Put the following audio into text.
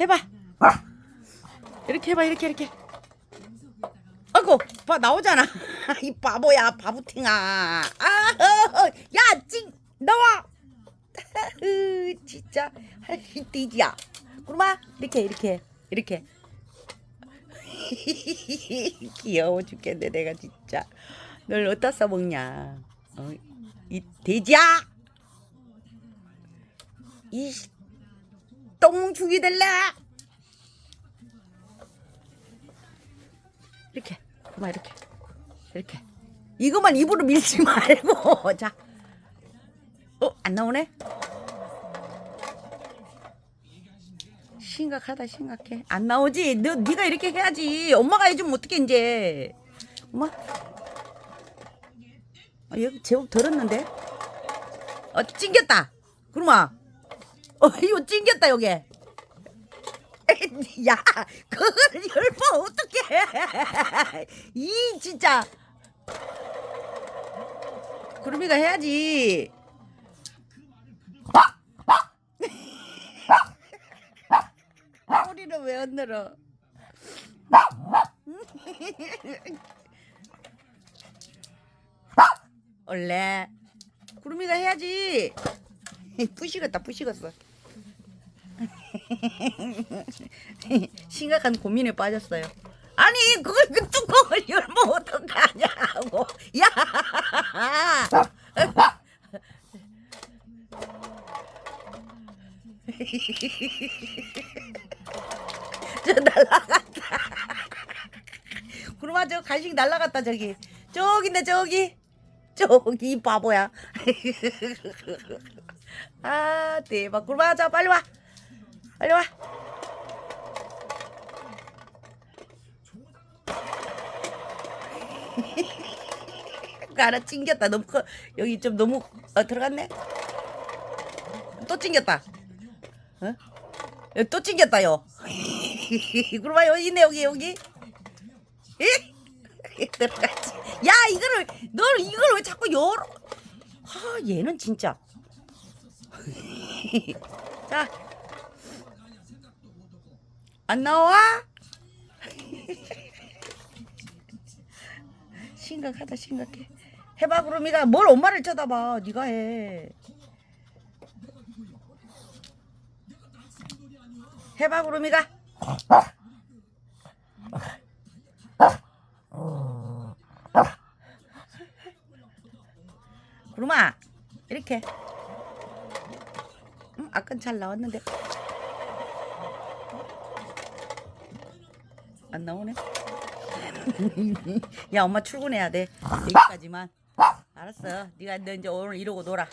해봐. 이렇게 해봐 이렇게 이렇게. 아이고 봐 나오잖아. 이 바보야 바보팅아. 아, 어, 어. 야 찡 나와. 으, 진짜 이 띠지야. 그러마 이렇게 이렇게 이렇게. 귀여워 죽겠네 내가 진짜. 널 어디다 써먹냐. 어, 이 돼지야. 이 똥죽이 될래? 이렇게 그만 이렇게 이렇게. 이것만 입으로 밀지 말고. 자. 어 안 나오네? 심각하다 심각해. 안 나오지? 너 네가 이렇게 해야지. 엄마가 해주면 어떻게 이제. 엄마? 아, 얘 제법 들었는데? 어 찡겼다. 그러마 어 이거 찡겼다 여기. 야 그걸 열번 어떡해? 이 진짜. 구름이가 해야지. 소리를 왜안 들어? 원래 구름이가 해야지. 부시겠다 부시겠어 심각한 고민에 빠졌어요. 아니 그걸 그 뚜껑을 열면 어떡하냐고. 야! 저 날라갔다. 구름아 저 간식 날라갔다 저기. 저기인데 저기. 저기 이 바보야. 아 대박. 구름아 자 빨리 와 빨리 와. 가라 찡겼다. 너무 커. 여기 좀 너무 어, 들어갔네? 또 찡겼다. 어? 또 찡겼다요. 그러면 여기 있네 여기 여기. 에? 들어갔지. 야 이거를 널 이걸 왜 자꾸 열어? 아 얘는 진짜. 자 안 나와? 심각하다 심각해. 해봐 구름이가. 뭘 엄마를 쳐다봐. 네가 해. 해봐 구름이가. 구름아 이렇게. 음, 아까 잘 나왔는데 안 나오네? 야 엄마 출근해야 돼. 여기까지만. 알았어. 네가 너 이제 오늘 이러고 놀아